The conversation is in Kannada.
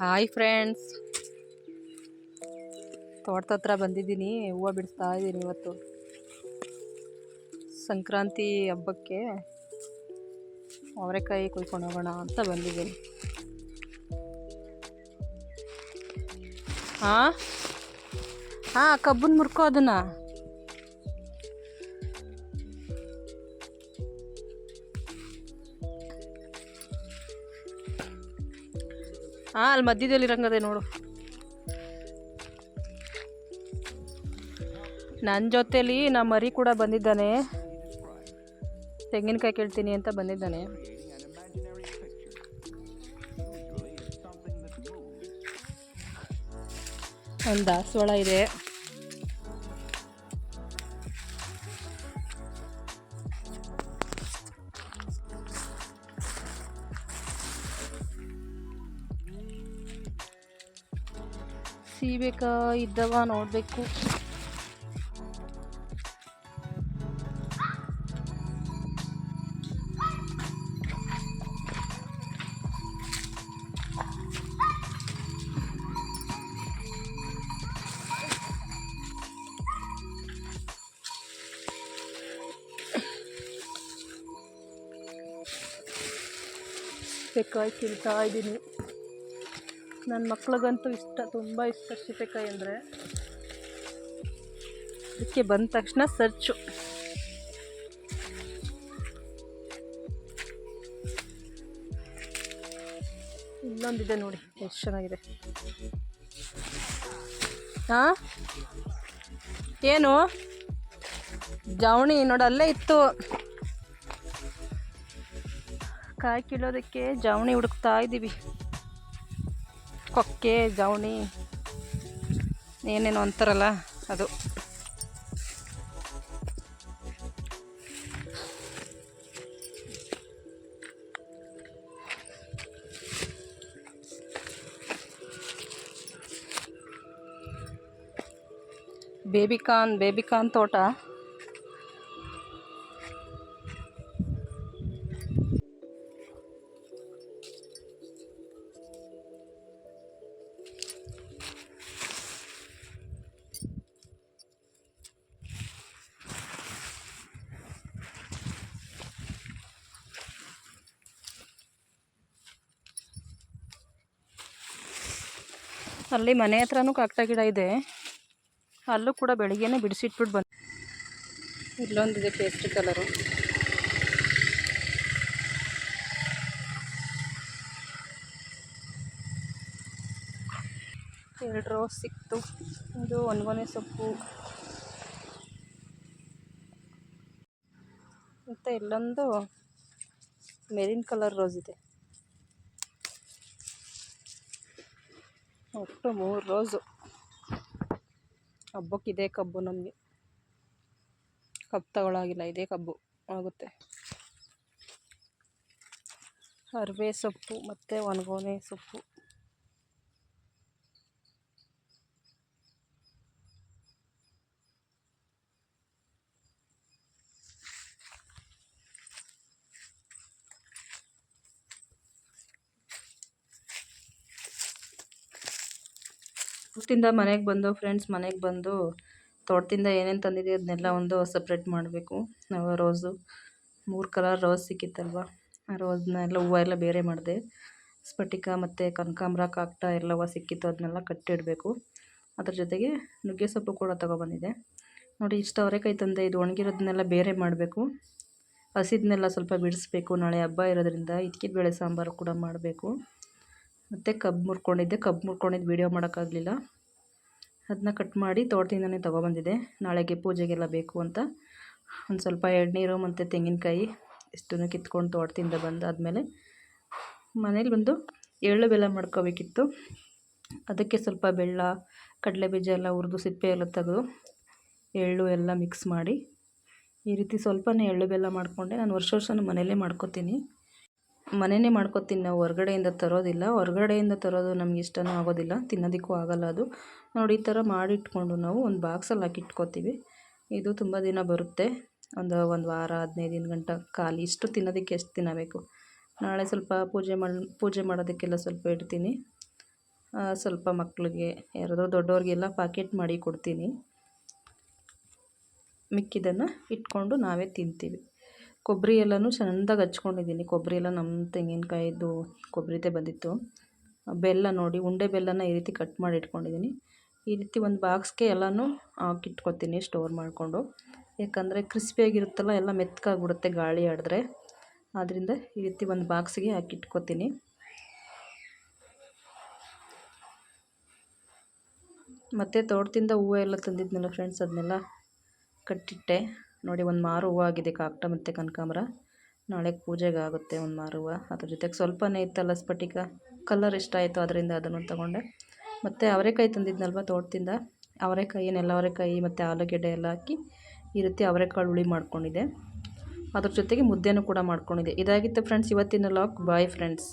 ಹಾಯ್ ಫ್ರೆಂಡ್ಸ್ ತೋಟದ ಹತ್ರ ಬಂದಿದ್ದೀನಿ. ಹೂವು ಬಿಡಿಸ್ತಾ ಇದ್ದೀನಿ ಇವತ್ತು. ಸಂಕ್ರಾಂತಿ ಹಬ್ಬಕ್ಕೆ ಅವರೆಕಾಯಿ ಕುಯ್ಕೊಂಡು ಹೋಗೋಣ ಅಂತ ಬಂದಿದ್ದೀನಿ. ಹಾಂ ಹಾಂ ಕಬ್ಬನ್ ಮುರ್ಕೋ ಅದನ್ನ. ಹಾಂ ಅಲ್ಲಿ ಮಧ್ಯದಲ್ಲಿ ಇರಂಗದೆ ನೋಡು. ನನ್ನ ಜೊತೇಲಿ ನಮ್ಮ ಮರಿ ಕೂಡ ಬಂದಿದ್ದಾನೆ. ತೆಂಗಿನಕಾಯಿ ಕೇಳ್ತೀನಿ ಅಂತ ಬಂದಿದ್ದಾನೆ. ಒಂದು ದಾಸವಾಳ ಇದೆ. ಸೀಬೆಕಾಯಿ ಇದ್ದವ ನೋಡಬೇಕು. ಬೇಕಾಯ್ತು ತಿಂತಾ ಇದ್ದೀನಿ. ನನ್ನ ಮಕ್ಳಿಗಂತೂ ಇಷ್ಟ, ತುಂಬ ಇಷ್ಟ ಸೀಬೆಕಾಯಿ ಅಂದರೆ. ಅದಕ್ಕೆ ಬಂದ ತಕ್ಷಣ ಸರ್ಚು. ಇನ್ನೊಂದಿದೆ ನೋಡಿ, ಎಷ್ಟು ಚೆನ್ನಾಗಿದೆ. ಹಾಂ? ಏನು? ಜವಣಿ ನೋಡಿ, ಅಲ್ಲೇ ಇತ್ತು. ಕಾಯಿ ಕೀಳೋದಕ್ಕೆ ಜವಣಿ ಹುಡುಕ್ತಾ ಇದ್ದೀವಿ ಕೊಕ್ಕೆ ಜವಣಿ ಏನೇನು ಅಂತಾರಲ್ಲ ಅದು. ಬೇಬಿಕಾನ್ ಬೇಬಿಕಾನ್ ತೋಟ. ಅಲ್ಲಿ ಮನೆ ಹತ್ರನೂ ಕಾಕ್ಟ ಗಿಡ ಇದೆ. ಅಲ್ಲೂ ಕೂಡ ಬೆಳಿಗ್ಗೆನೇ ಬಿಡಿಸಿಟ್ಬಿಟ್ಟು ಬಂದು ಇಲ್ಲೊಂದಿದೆ ಪೇಸ್ಟ್ರಿ ಕಲರು ಎರಡು ರೋಸ್ ಸಿಕ್ತು. ಇದು ಒಣಗೊನೆ ಸೊಪ್ಪು. ಮತ್ತು ಇಲ್ಲೊಂದು ಮೆರಿನ್ ಕಲರ್ ರೋಸ್ ಇದೆ. ಒಟ್ಟು ಮೂರು ರೋಸು. ಹಬ್ಬಕ್ಕೆ ಇದೇ ಕಬ್ಬು ನಮಗೆ. ಕಬ್ಬು ತಗೊಳ್ಳಾಗಿಲ್ಲ ಇದೇ ಕಬ್ಬು ಆಗುತ್ತೆ. ಅರಿವೆ ಸೊಪ್ಪು ಮತ್ತು ಒಣಗೋನೆ ಸೊಪ್ಪು. ತೋಟದಿಂದ ಮನೆಗೆ ಬಂದು ಫ್ರೆಂಡ್ಸ್ ಮನೆಗೆ ಬಂದು, ತೋಟದಿಂದ ಏನೇನು ತಂದಿದೆ ಅದನ್ನೆಲ್ಲ ಒಂದು ಸಪ್ರೇಟ್ ಮಾಡಬೇಕು. ನಾವು ರೋಸು, ಮೂರು ಕಲರ್ ರೋಸ್ ಸಿಕ್ಕಿತ್ತಲ್ವ? ಆ ರೋಸ್ನ ಎಲ್ಲ ಹೂವು ಎಲ್ಲ ಬೇರೆ ಮಾಡಿದೆ. ಸ್ಫಟಿಕ ಮತ್ತು ಕನಕಾಂಬ್ರ ಕಾಕ್ಟ ಎಲ್ಲವ ಸಿಕ್ಕಿತ್ತು ಅದನ್ನೆಲ್ಲ ಕಟ್ಟಿಡಬೇಕು. ಅದ್ರ ಜೊತೆಗೆ ನುಗ್ಗೆ ಸೊಪ್ಪು ಕೂಡ ತೊಗೊಬಂದಿದೆ ನೋಡಿ, ಇಷ್ಟು ಅವರೆಕಾಯಿ ತಂದೆ, ಇದು ಒಣಗಿರೋದನ್ನೆಲ್ಲ ಬೇರೆ ಮಾಡಬೇಕು. ಹಸಿದನ್ನೆಲ್ಲ ಸ್ವಲ್ಪ ಬಿಡಿಸ್ಬೇಕು. ನಾಳೆ ಹಬ್ಬ ಇರೋದ್ರಿಂದ ಇದ್ಕಿದ ಬೇಳೆ ಸಾಂಬಾರು ಕೂಡ ಮಾಡಬೇಕು. ಮತ್ತು ಕಬ್ಬು ಮುರ್ಕೊಂಡಿದ್ದೆ. ಕಬ್ಬು ಮುರ್ಕೊಂಡಿದ್ದು ವೀಡಿಯೋ ಮಾಡೋಕ್ಕಾಗಲಿಲ್ಲ. ಅದನ್ನ ಕಟ್ ಮಾಡಿ ತೋಟದಿಂದನೇ ತೊಗೊಬಂದಿದ್ದೆ. ನಾಳೆಗೆ ಪೂಜೆಗೆಲ್ಲ ಬೇಕು ಅಂತ. ಒಂದು ಸ್ವಲ್ಪ ಎಳ್ನೀರು ಮತ್ತು ತೆಂಗಿನಕಾಯಿ ಇಷ್ಟನ್ನು ಕಿತ್ಕೊಂಡು ತೋಟದಿಂದ ಬಂದಾದಮೇಲೆ ಮನೇಲಿ ಬಂದು ಎಳ್ಳು ಬೆಲ್ಲ ಮಾಡ್ಕೋಬೇಕಿತ್ತು. ಅದಕ್ಕೆ ಸ್ವಲ್ಪ ಬೆಲ್ಲ, ಕಡಲೆ ಬೀಜ ಎಲ್ಲ ಹುರಿದು ಸಿಪ್ಪೆ ಎಲ್ಲ ತೆಗೆದು ಎಳ್ಳು ಎಲ್ಲ ಮಿಕ್ಸ್ ಮಾಡಿ ಈ ರೀತಿ ಸ್ವಲ್ಪನೇ ಎಳ್ಳು ಬೆಲ್ಲ ಮಾಡಿಕೊಂಡೆ. ನಾನು ವರ್ಷ ವರ್ಷವೂ ಮನೆಯಲ್ಲೇ ಮಾಡ್ಕೊತೀನಿ. ಮನೆಯೇ ಮಾಡ್ಕೊತೀನಿ ನಾವು, ಹೊರ್ಗಡೆಯಿಂದ ತರೋದಿಲ್ಲ. ಹೊರ್ಗಡೆಯಿಂದ ತರೋದು ನಮ್ಗೆ ಇಷ್ಟನೂ ಆಗೋದಿಲ್ಲ. ತಿನ್ನೋದಕ್ಕೂ ಆಗೋಲ್ಲ ಅದು. ನೋಡಿ, ಈ ಥರ ಮಾಡಿಟ್ಕೊಂಡು ನಾವು ಒಂದು ಬಾಕ್ಸಲ್ಲಿ ಹಾಕಿ ಇಟ್ಕೊತೀವಿ ಇದು ತುಂಬ ದಿನ ಬರುತ್ತೆ. ಒಂದು ಒಂದು ವಾರ, ಹದಿನೈದು ದಿನ ಗಂಟ ಖಾಲಿ. ಇಷ್ಟು ತಿನ್ನೋದಕ್ಕೆ ಎಷ್ಟು ದಿನ ಬೇಕು? ನಾಳೆ ಸ್ವಲ್ಪ ಪೂಜೆ ಮಾಡಿ ಪೂಜೆ ಮಾಡೋದಕ್ಕೆಲ್ಲ ಸ್ವಲ್ಪ ಇಡ್ತೀನಿ. ಸ್ವಲ್ಪ ಮಕ್ಕಳಿಗೆ ಯಾರಾದರೂ ದೊಡ್ಡವ್ರಿಗೆಲ್ಲ ಪ್ಯಾಕೆಟ್ ಮಾಡಿ ಕೊಡ್ತೀನಿ. ಮಿಕ್ಕಿದ್ದನ್ನು ಇಟ್ಕೊಂಡು ನಾವೇ ತಿಂತೀವಿ. ಕೊಬ್ಬರಿ ಎಲ್ಲನೂ ಚೆಂದಾಗಿ ಹಚ್ಕೊಂಡಿದ್ದೀನಿ. ಕೊಬ್ಬರಿ ಎಲ್ಲ ನಮ್ಮ ತೆಂಗಿನಕಾಯಿದು ಕೊಬ್ಬರಿದೇ ಬಂದಿತ್ತು. ಬೆಲ್ಲ ನೋಡಿ, ಉಂಡೆ ಬೆಲ್ಲನ ಈ ರೀತಿ ಕಟ್ ಮಾಡಿ ಇಟ್ಕೊಂಡಿದ್ದೀನಿ. ಈ ರೀತಿ ಒಂದು ಬಾಕ್ಸ್ಗೆ ಎಲ್ಲನೂ ಹಾಕಿಟ್ಕೊತೀನಿ ಸ್ಟೋರ್ ಮಾಡಿಕೊಂಡು. ಯಾಕಂದರೆ ಕ್ರಿಸ್ಪಿಯಾಗಿರುತ್ತಲ್ಲ ಎಲ್ಲ ಮೆತ್ತಗಾಗ್ಬಿಡುತ್ತೆ ಗಾಳಿ ಆಡಿದ್ರೆ. ಆದ್ದರಿಂದ ಈ ರೀತಿ ಒಂದು ಬಾಕ್ಸಿಗೆ ಹಾಕಿಟ್ಕೊತೀನಿ ಮತ್ತು ತೋಟದಿಂದ ಹೂವು ಎಲ್ಲ ತಂದಿದ್ನಲ್ಲ ಫ್ರೆಂಡ್ಸ್ ಅದನ್ನೆಲ್ಲ ಕಟ್ಟಿಟ್ಟೆ. ನೋಡಿ, ಒಂದು ಮಾರು ಹೂವು ಆಗಿದೆ ಕಾಕ್ಟ ಮತ್ತು ಕನಕಾಂಬರ. ನಾಳೆ ಪೂಜೆಗೆ ಆಗುತ್ತೆ ಒಂದು ಮಾರು ಹೂವು. ಅದ್ರ ಜೊತೆಗೆ ಸ್ವಲ್ಪನೇ ಇತ್ತಲ್ಲ ಸ್ಫಟಿಕ. ಕಲರ್ ಇಷ್ಟ ಆಯಿತು, ಅದರಿಂದ ಅದನ್ನು ತಗೊಂಡೆ. ಮತ್ತು ಅವರೆಕಾಯಿ ತಂದಿದ್ನಲ್ವ ತೋಟದಿಂದ? ಅವರೆಕಾಯಿ ನೆಲ ಅವರೆಕಾಯಿ ಮತ್ತು ಆಲೂಗೆಡ್ಡೆ ಎಲ್ಲ ಹಾಕಿ ಈ ರೀತಿ ಅವರೆಕಾಳು ಹುಳಿ ಮಾಡ್ಕೊಂಡಿದ್ದೆ. ಅದ್ರ ಜೊತೆಗೆ ಮುದ್ದೆನೂ ಕೂಡ ಮಾಡ್ಕೊಂಡಿದ್ದೆ. ಇದಾಗಿತ್ತು ಫ್ರೆಂಡ್ಸ್ ಇವತ್ತಿನ ಲಾಕ್ ಬಾಯ್ ಫ್ರೆಂಡ್ಸ್